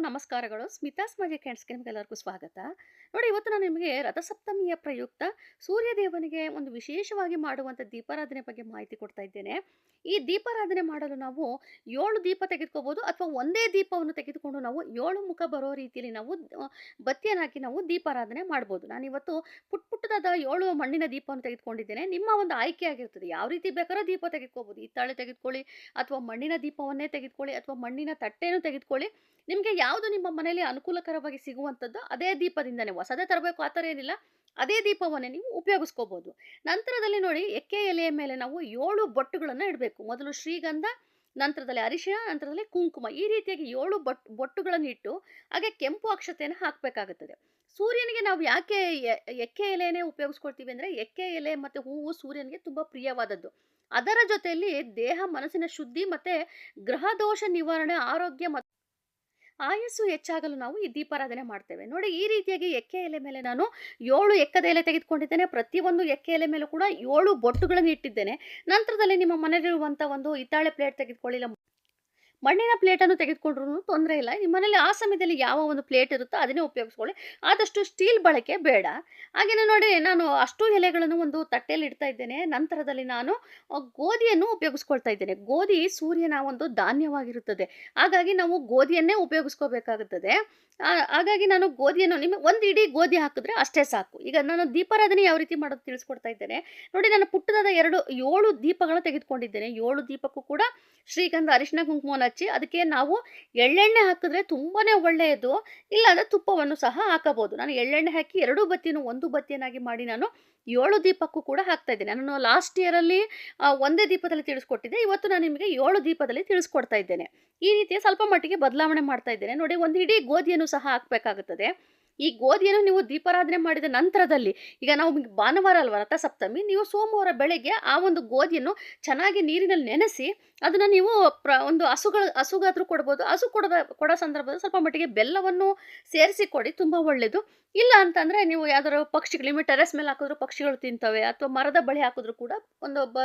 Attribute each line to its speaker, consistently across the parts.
Speaker 1: ನಮಸ್ಕಾರಗಳು. ಸ್ಮಿತಾಸ್ ಮ್ಯಾಜಿಕ್ ಕ್ಯಾಂಡ್ಸ್ಗೆ ನಿಮಗೆಲ್ಲರಿಗೂ ಸ್ವಾಗತ. ನೋಡಿ, ಇವತ್ತು ನಾನು ನಿಮಗೆ ರಥಸಪ್ತಮಿಯ ಪ್ರಯುಕ್ತ ಸೂರ್ಯದೇವನಿಗೆ ಒಂದು ವಿಶೇಷವಾಗಿ ಮಾಡುವಂಥ ದೀಪಾರಾಧನೆ ಬಗ್ಗೆ ಮಾಹಿತಿ ಕೊಡ್ತಾ ಇದ್ದೇನೆ. ಈ ದೀಪಾರಾಧನೆ ಮಾಡಲು ನಾವು ಏಳು ದೀಪ ತೆಗೆದುಕೋಬೋದು ಅಥವಾ ಒಂದೇ ದೀಪವನ್ನು ತೆಗೆದುಕೊಂಡು ನಾವು ಏಳು ಮುಖ ಬರೋ ರೀತಿಯಲ್ಲಿ ನಾವು ಬತ್ತಿಯನ್ನು ಹಾಕಿ ನಾವು ದೀಪಾರಾಧನೆ ಮಾಡ್ಬೋದು. ನಾನು ಇವತ್ತು ಪುಟ್ ಪುಟ್ಟದಾದ ಏಳು ಮಣ್ಣಿನ ದೀಪವನ್ನು ತೆಗೆದುಕೊಂಡಿದ್ದೇನೆ. ನಿಮ್ಮ ಒಂದು ಆಯ್ಕೆ ಆಗಿರ್ತದೆ. ಯಾವ ರೀತಿ ಬೇಕಾದ್ರೂ ದೀಪ ತೆಗೆದುಕೋಬೋದು ಹಿತ್ತಾಳೆ ತೆಗೆದುಕೊಳ್ಳಿ ಅಥವಾ ಮಣ್ಣಿನ ದೀಪವನ್ನೇ ತೆಗೆದುಕೊಳ್ಳಿ ಅಥವಾ ಮಣ್ಣಿನ ತಟ್ಟೆಯನ್ನು ತೆಗೆದುಕೊಳ್ಳಿ. ನಿಮಗೆ ಯಾವುದು ನಿಮ್ಮ ಮನೆಯಲ್ಲಿ ಅನುಕೂಲಕರವಾಗಿ ಸಿಗುವಂಥದ್ದು ಅದೇ ದೀಪದಿಂದನೇ ಹೊಸದೇ ತರಬೇಕು ಆ ಥರ ಏನಿಲ್ಲ. ಅದೇ ದೀಪವನ್ನೇ ನೀವು ಉಪಯೋಗಿಸ್ಕೋಬೋದು. ನಂತರದಲ್ಲಿ ನೋಡಿ ಎಕ್ಕೆ ಎಲೆಯ ಮೇಲೆ ನಾವು ಏಳು ಬೊಟ್ಟುಗಳನ್ನು ಇಡಬೇಕು. ಮೊದಲು ಶ್ರೀಗಂಧ, ನಂತರದಲ್ಲಿ ಅರಿಶಿನ ನಂತರದಲ್ಲಿ ಕುಂಕುಮ ಈ ರೀತಿಯಾಗಿ ಏಳು ಬೊಟ್, ಬೊಟ್ಟುಗಳನ್ನು ಇಟ್ಟು ಹಾಗೆ ಕೆಂಪು ಅಕ್ಷತೆಯನ್ನು ಹಾಕಬೇಕಾಗುತ್ತದೆ. ಸೂರ್ಯನಿಗೆ ನಾವು ಯಾಕೆ ಎಕ್ಕೆ ಎಲೆಯೇ ಉಪಯೋಗಿಸ್ಕೊಳ್ತೀವಿ ಅಂದರೆ ಎಕ್ಕೆ ಎಲೆ ಮತ್ತು ಹೂವು ಸೂರ್ಯನಿಗೆ ತುಂಬ ಪ್ರಿಯವಾದದ್ದು. ಅದರ ಜೊತೆಯಲ್ಲಿ ದೇಹ, ಮನಸ್ಸಿನ ಶುದ್ಧಿ ಮತ್ತು ಗ್ರಹ ದೋಷ ನಿವಾರಣೆ, ಆರೋಗ್ಯ ಆಯಸ್ಸು ಹೆಚ್ಚಾಗಲು ನಾವು ಈ ದೀಪಾರಾಧನೆ ಮಾಡ್ತೇವೆ. ನೋಡಿ, ಈ ರೀತಿಯಾಗಿ ಎಕ್ಕೆ ಎಲೆ ಮೇಲೆ ನಾನು ಏಳು ಎಕ್ಕದ ಎಲೆ ತೆಗೆದುಕೊಂಡಿದ್ದೇನೆ. ಪ್ರತಿಯೊಂದು ಎಕ್ಕೆ ಎಲೆ ಮೇಲೂ ಕೂಡ ಏಳು ಬೊಟ್ಟುಗಳನ್ನು ಇಟ್ಟಿದ್ದೇನೆ. ನಂತರದಲ್ಲಿ ನಿಮ್ಮ ಮನೆಯಲ್ಲಿರುವಂಥ ಒಂದು ಹಿತ್ತಾಳೆ ಪ್ಲೇಟ್ ತೆಗೆದುಕೊಳ್ಳಿ. ಇಲ್ಲ ಮಣ್ಣಿನ ಪ್ಲೇಟನ್ನು ತೆಗೆದುಕೊಂಡ್ರೂ ತೊಂದರೆ ಇಲ್ಲ. ನಿಮ್ಮ ಮನೇಲಿ ಆ ಸಮಯದಲ್ಲಿ ಯಾವ ಒಂದು ಪ್ಲೇಟ್ ಇರುತ್ತೋ ಅದನ್ನೇ ಉಪಯೋಗಿಸ್ಕೊಳ್ಳಿ. ಆದಷ್ಟು ಸ್ಟೀಲ್ ಬಳಕೆ ಬೇಡ. ಹಾಗೆಯೇ ನೋಡಿ ನಾನು ಅಷ್ಟು ಎಲೆಗಳನ್ನು ಒಂದು ತಟ್ಟೆಯಲ್ಲಿ ಇಡ್ತಾ ಇದ್ದೇನೆ. ನಂತರದಲ್ಲಿ ನಾನು ಗೋಧಿಯನ್ನು ಉಪಯೋಗಿಸ್ಕೊಳ್ತಾ ಇದ್ದೇನೆ. ಗೋಧಿ ಸೂರ್ಯನ ಒಂದು ಧಾನ್ಯವಾಗಿರುತ್ತದೆ. ಹಾಗಾಗಿ ನಾವು ಗೋಧಿಯನ್ನೇ ಉಪಯೋಗಿಸ್ಕೋಬೇಕಾಗುತ್ತದೆ. ಹಾಗಾಗಿ ನಾನು ಗೋಧಿಯನ್ನು ನಿಮ್ಮ ಒಂದು ಇಡೀ ಗೋಧಿ ಹಾಕಿದ್ರೆ ಅಷ್ಟೇ ಸಾಕು. ಈಗ ನಾನು ದೀಪಾರಾಧನೆ ಯಾವ ರೀತಿ ಮಾಡೋದು ತಿಳಿಸ್ಕೊಡ್ತಾ ಇದ್ದೇನೆ. ನೋಡಿ ನಾನು ಪುಟ್ಟದಾದ ಎರಡು ಏಳು ದೀಪಗಳನ್ನು ತೆಗೆದುಕೊಂಡಿದ್ದೇನೆ. ಏಳು ದೀಪಕ್ಕೂ ಕೂಡ ಶ್ರೀಗಂಧ ಅರಿಶಿನ ಕುಂಕುಮವನ್ನು ಹಚ್ಚಿ ಅದಕ್ಕೆ ನಾವು ಎಳ್ಳೆಣ್ಣೆ ಹಾಕಿದ್ರೆ ತುಂಬಾ ಒಳ್ಳೆಯದು. ಇಲ್ಲಾಂದರೆ ತುಪ್ಪವನ್ನು ಸಹ ಹಾಕಬಹುದು. ನಾನು ಎಳ್ಳೆಣ್ಣೆ ಹಾಕಿ ಎರಡು ಬತ್ತಿಯನ್ನು ಒಂದು ಬತ್ತಿಯನ್ನಾಗಿ ಮಾಡಿ ನಾನು ಏಳು ದೀಪಕ್ಕೂ ಕೂಡ ಹಾಕ್ತಾ ಇದ್ದೇನೆ. ನಾನು ಲಾಸ್ಟ್ ಇಯರಲ್ಲಿ ಒಂದೇ ದೀಪದಲ್ಲಿ ತಿಳಿಸ್ಕೊಟ್ಟಿದ್ದೆ. ಇವತ್ತು ನಾನು ನಿಮಗೆ ಏಳು ದೀಪದಲ್ಲಿ ತಿಳಿಸ್ಕೊಡ್ತಾ ಇದ್ದೇನೆ. ಈ ರೀತಿಯ ಸ್ವಲ್ಪ ಮಟ್ಟಿಗೆ ಬದಲಾವಣೆ ಮಾಡ್ತಾ ಇದ್ದೇನೆ. ನೋಡಿ, ಒಂದು ಇಡೀ ಗೋಧಿಯನ್ನು ಸಹ ಹಾಕಬೇಕಾಗುತ್ತದೆ. ಈ ಗೋಧಿಯನ್ನು ನೀವು ದೀಪಾರಾಧನೆ ಮಾಡಿದ ನಂತರದಲ್ಲಿ, ಈಗ ನಾವು ಭಾನುವಾರ ಅಲ್ವಾ ರಥಸಪ್ತಮಿ, ನೀವು ಸೋಮವಾರ ಬೆಳಗ್ಗೆ ಆ ಒಂದು ಗೋಧಿಯನ್ನು ಚೆನ್ನಾಗಿ ನೀರಿನಲ್ಲಿ ನೆನೆಸಿ, ಅದನ್ನು ನೀವು ಪ್ರ ಒಂದು ಹಸುಗಳ, ಹಸುಗಾದರೂ ಕೊಡ್ಬೋದು. ಹಸು ಕೊಡದ, ಕೊಡೋ ಸಂದರ್ಭದಲ್ಲಿ ಸ್ವಲ್ಪ ಮಟ್ಟಿಗೆ ಬೆಲ್ಲವನ್ನು ಸೇರಿಸಿ ಕೊಡಿ, ತುಂಬ ಒಳ್ಳೆಯದು ಇಲ್ಲ ಅಂತಂದರೆ ನೀವು ಯಾವ್ದಾದ್ರು ಪಕ್ಷಿಗಳು, ನಿಮ್ಮ ಟೆರೆಸ್ ಮೇಲೆ ಹಾಕಿದ್ರು ಪಕ್ಷಿಗಳು ತಿಂತವೆ ಅಥವಾ ಮರದ ಬಳಿ ಹಾಕಿದ್ರು ಕೂಡ ಒಂದು ಬ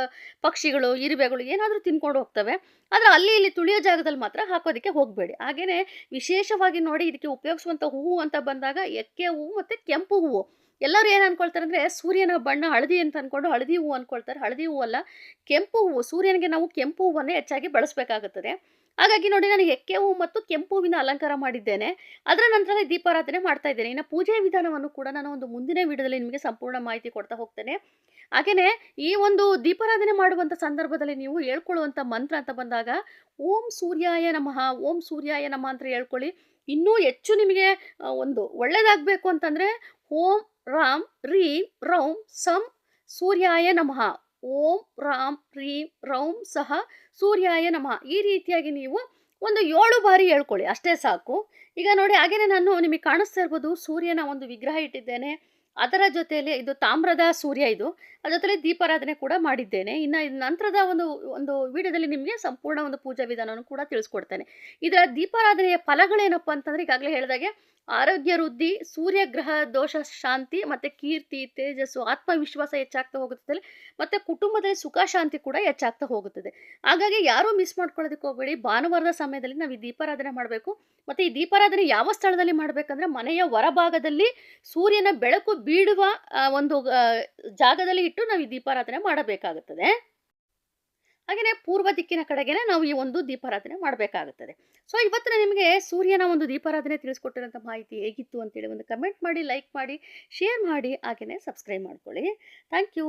Speaker 1: ಪಕ್ಷಿಗಳು ಇರುವೆಗಳು ಏನಾದರೂ ತಿನ್ಕೊಂಡು ಹೋಗ್ತವೆ. ಆದರೆ ಅಲ್ಲಿ ಇಲ್ಲಿ ತುಳಿಯೋ ಜಾಗದಲ್ಲಿ ಮಾತ್ರ ಹಾಕೋದಕ್ಕೆ ಹೋಗಬೇಡಿ. ಹಾಗೆಯೇ ವಿಶೇಷವಾಗಿ ನೋಡಿ ಇದಕ್ಕೆ ಉಪಯೋಗಿಸುವಂಥ ಹೂವು ಅಂತ ಬಂದಾಗ, ಎಕ್ಕೆ ಹೂವು ಮತ್ತು ಕೆಂಪು ಹೂವು. ಎಲ್ಲರೂ ಏನು ಅನ್ಕೊಳ್ತಾರೆ ಅಂದರೆ ಸೂರ್ಯನ ಬಣ್ಣ ಹಳದಿ ಅಂತ ಅಂದ್ಕೊಂಡು ಹಳದಿ ಹೂವು ಅಂದ್ಕೊಳ್ತಾರೆ ಹಳದಿ ಹೂವು ಅಲ್ಲ, ಕೆಂಪು ಹೂವು, ಸೂರ್ಯನಿಗೆ ನಾವು ಕೆಂಪು ಹೂವನ್ನೇ ಹೆಚ್ಚಾಗಿ ಬಳಸಬೇಕಾಗುತ್ತದೆ. ಹಾಗಾಗಿ ನೋಡಿ ನಾನು ಎಕ್ಕೆ ಹೂವು ಮತ್ತು ಕೆಂಪು ಹೂವಿನ ಅಲಂಕಾರ ಮಾಡಿದ್ದೇನೆ. ಅದರ ನಂತರ ದೀಪಾರಾಧನೆ ಮಾಡ್ತಾ ಇದ್ದೇನೆ. ಇನ್ನು ಪೂಜೆ ವಿಧಾನವನ್ನು ಕೂಡ ನಾನು ಒಂದು ಮುಂದಿನ ವಿಡಿಯೋದಲ್ಲಿ ನಿಮಗೆ ಸಂಪೂರ್ಣ ಮಾಹಿತಿ ಕೊಡ್ತಾ ಹೋಗ್ತೇನೆ. ಹಾಗೆಯೇ ಈ ಒಂದು ದೀಪಾರಾಧನೆ ಮಾಡುವಂಥ ಸಂದರ್ಭದಲ್ಲಿ ನೀವು ಹೇಳ್ಕೊಳ್ಳುವಂಥ ಮಂತ್ರ ಅಂತ ಬಂದಾಗ, ಓಂ ಸೂರ್ಯಾಯ ನಮಃ, ಓಂ ಸೂರ್ಯಾಯ ನಮಃ ಅಂತ ಹೇಳ್ಕೊಳ್ಳಿ. ಇನ್ನೂ ಹೆಚ್ಚು ನಿಮಗೆ ಒಂದು ಒಳ್ಳೆಯದಾಗಬೇಕು ಅಂತಂದರೆ, ಓಂ ರಾಮ್ ರೀಂ ರೌಂ ಸಂ ಸೂರ್ಯಾಯ ನಮಃ ಓಂ ರಾಮ್ ರೀಂ ರೌಂ ಸಹ ಸೂರ್ಯಾಯ ನಮಃ ಈ ರೀತಿಯಾಗಿ ನೀವು ಒಂದು ಏಳು ಬಾರಿ ಹೇಳ್ಕೊಳ್ಳಿ, ಅಷ್ಟೇ ಸಾಕು. ಈಗ ನೋಡಿ ಹಾಗೆಯೇ ನಾನು ನಿಮಗೆ ಕಾಣಿಸ್ತಾ ಇರ್ಬೋದು, ಸೂರ್ಯನ ಒಂದು ವಿಗ್ರಹ ಇಟ್ಟಿದ್ದೇನೆ. ಅದರ ಜೊತೆಯಲ್ಲಿ ಇದು ತಾಮ್ರದ ಸೂರ್ಯ ಇದು. ಅದರ ಜೊತೆಲಿ ದೀಪಾರಾಧನೆ ಕೂಡ ಮಾಡಿದ್ದೇನೆ. ಇನ್ನು ನಂತರದ ಒಂದು ಒಂದು ವಿಡಿಯೋದಲ್ಲಿ ನಿಮಗೆ ಸಂಪೂರ್ಣ ಒಂದು ಪೂಜಾ ವಿಧಾನವನ್ನು ಕೂಡ ತಿಳಿಸ್ಕೊಡ್ತೇನೆ. ಇದರ ದೀಪಾರಾಧನೆಯ ಫಲಗಳೇನಪ್ಪ ಅಂತಂದರೆ ಈಗಾಗಲೇ ಹೇಳಿದಾಗೆ ಆರೋಗ್ಯ ವೃದ್ಧಿ ಸೂರ್ಯಗ್ರಹ ದೋಷ ಶಾಂತಿ ಮತ್ತು ಕೀರ್ತಿ, ತೇಜಸ್ಸು, ಆತ್ಮವಿಶ್ವಾಸ ಹೆಚ್ಚಾಗ್ತಾ ಹೋಗುತ್ತದೆ ಮತ್ತು ಕುಟುಂಬದಲ್ಲಿ ಸುಖ, ಶಾಂತಿ ಕೂಡ ಹೆಚ್ಚಾಗ್ತಾ ಹೋಗುತ್ತದೆ. ಹಾಗಾಗಿ ಯಾರೂ ಮಿಸ್ ಮಾಡ್ಕೊಳ್ಳೋದಕ್ಕೆ ಹೋಗಬೇಡಿ. ಭಾನುವಾರದ ಸಮಯದಲ್ಲಿ ನಾವು ಈ ದೀಪಾರಾಧನೆ ಮಾಡಬೇಕು. ಮತ್ತು ಈ ದೀಪಾರಾಧನೆ ಯಾವ ಸ್ಥಳದಲ್ಲಿ ಮಾಡಬೇಕಂದ್ರೆ ಮನೆಯ ಹೊರಭಾಗದಲ್ಲಿ ಸೂರ್ಯನ ಬೆಳಕು ಬೀಳುವ ಒಂದು ಜಾಗದಲ್ಲಿ ಇಟ್ಟು ನಾವು ಈ ದೀಪಾರಾಧನೆ ಮಾಡಬೇಕಾಗುತ್ತದೆ. ಹಾಗೆಯೇ ಪೂರ್ವ ದಿಕ್ಕಿನ ಕಡೆಗೆ ನಾವು ಈ ಒಂದು ದೀಪಾರಾಧನೆ ಮಾಡಬೇಕಾಗುತ್ತದೆ. ಸೊ ಇವತ್ತಿನ ನಿಮಗೆ ಸೂರ್ಯನ ಒಂದು ದೀಪಾರಾಧನೆ ತಿಳಿಸ್ಕೊಟ್ಟಿರೋಂಥ ಮಾಹಿತಿ ಹೇಗಿತ್ತು ಅಂತೇಳಿ ಒಂದು ಕಮೆಂಟ್ ಮಾಡಿ ಲೈಕ್ ಮಾಡಿ ಶೇರ್ ಮಾಡಿ ಹಾಗೆಯೇ ಸಬ್ಸ್ಕ್ರೈಬ್ ಮಾಡ್ಕೊಳ್ಳಿ. Thank you